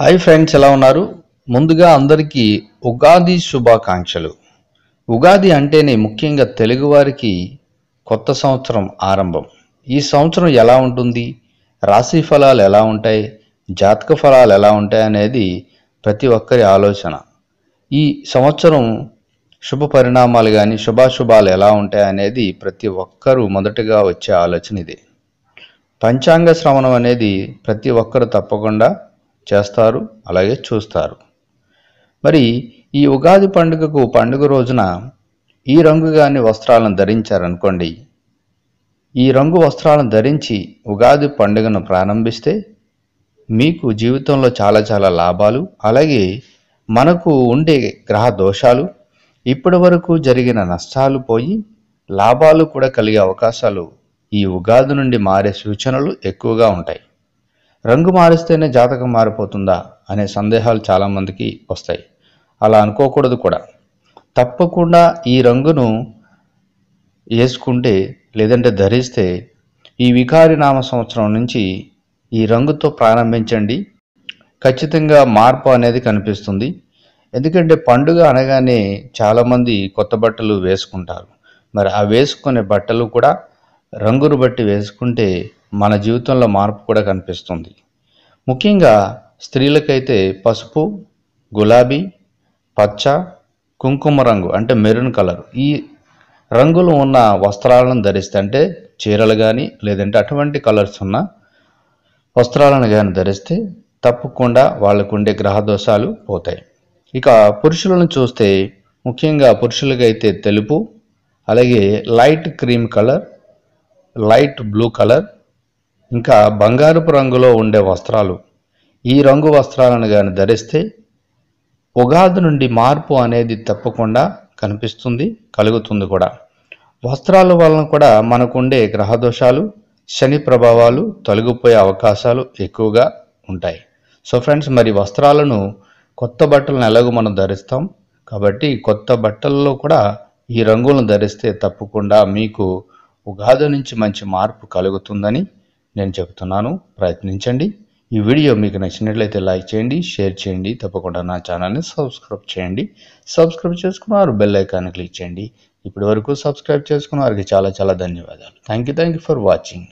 Hi friends ఎలా ఉన్నారు? ముందుగా అందరికీ ఉగాది శుభాకాంక్షలు. ఉగాది అంటేనే ముఖ్యంగా తెలుగువారికి కొత్త సంవత్సరం ఆరంభం. ఈ సంవత్సరం ఎలా ఉంటుంది? రాశి ఫలాలు ఎలా ఉంటాయి? జాతక ఫలాలు ఎలా ఉంటాయి అనేది ప్రతి ఒక్కరి ఆలోచన. ఈ సంవత్సరం శుభ పరిణామాలు కానీ శుభాశుభాలు ఎలా ఉంటాయి అనేది ప్రతి ఒక్కరూ మొదటగా వచ్చే ఆలోచన ఇదే. పంచాంగ శ్రవణం అనేది ప్రతి ఒక్కరు తప్పకుండా చేస్తారు అలాగే చూస్తారు. మరి ఈ ఉగాది పండుగకు పండుగ రోజున ఈ రంగు కాని వస్త్రాలను ధరించారనుకోండి. ఈ రంగు వస్త్రాలను ధరించి ఉగాది పండుగను ప్రారంభిస్తే మీకు జీవితంలో చాలా చాలా లాభాలు అలాగే మనకు ఉండే గ్రహ దోషాలు ఇప్పటి వరకు జరిగిన నష్టాలు పోయి లాభాలు కూడా కలిగే అవకాశాలు ఈ ఉగాది నుండి మారే సూచనలు ఎక్కువగా ఉంటాయి. రంగు మారిస్తేనే జాతకం మారిపోతుందా అనే సందేహాలు చాలామందికి వస్తాయి. అలా అనుకోకూడదు కూడా. తప్పకుండా ఈ రంగును వేసుకుంటే లేదంటే ధరిస్తే ఈ వికారి నామ సంవత్సరం నుంచి ఈ రంగుతో ప్రారంభించండి. ఖచ్చితంగా మార్పు అనేది కనిపిస్తుంది. ఎందుకంటే పండుగ అనగానే చాలామంది కొత్త బట్టలు వేసుకుంటారు. మరి ఆ వేసుకునే బట్టలు కూడా రంగును బట్టి వేసుకుంటే మన జీవితంలో మార్పు కూడా కనిపిస్తుంది. ముఖ్యంగా స్త్రీలకైతే పసుపు గులాబీ పచ్చ కుంకుమ రంగు అంటే మెరూన్ కలర్ ఈ రంగులు ఉన్న వస్త్రాలను ధరిస్తే అంటే చీరలు కానీ లేదంటే అటువంటి కలర్స్ ఉన్న వస్త్రాలను కానీ ధరిస్తే తప్పకుండా వాళ్ళకు ఉండే గ్రహ దోషాలు పోతాయి. ఇక పురుషులను చూస్తే ముఖ్యంగా పురుషులకైతే తెలుపు అలాగే light cream colour light blue colour ఇంకా బంగారపు రంగులో ఉండే వస్త్రాలు. ఈ రంగు వస్త్రాలను కానీ ధరిస్తే ఉగాది నుండి మార్పు అనేది తప్పకుండా కనిపిస్తుంది కలుగుతుంది కూడా. వస్త్రాల వలన కూడా మనకుండే గ్రహదోషాలు శని ప్రభావాలు తొలగిపోయే అవకాశాలు ఎక్కువగా ఉంటాయి. సో ఫ్రెండ్స్ మరి వస్త్రాలను కొత్త బట్టలను ఎలాగో మనం ధరిస్తాం. కాబట్టి కొత్త బట్టల్లో కూడా ఈ రంగులను ధరిస్తే తప్పకుండా మీకు ఉగాది నుంచి మంచి మార్పు కలుగుతుందని నేను చెబుతున్నాను ప్రయత్నించండి. ఈ వీడియో మీకు నచ్చినట్లయితే లైక్ చేయండి షేర్ చేయండి తప్పకుండా నా ఛానల్ని సబ్స్క్రైబ్ చేయండి. సబ్స్క్రైబ్ చేసుకున్నారు బెల్ ఐకాన్ క్లిక్ చేయండి. ఇప్పటి వరకు సబ్స్క్రైబ్ చేసుకున్న వారికి చాలా చాలా ధన్యవాదాలు. Thank you thank you for watching.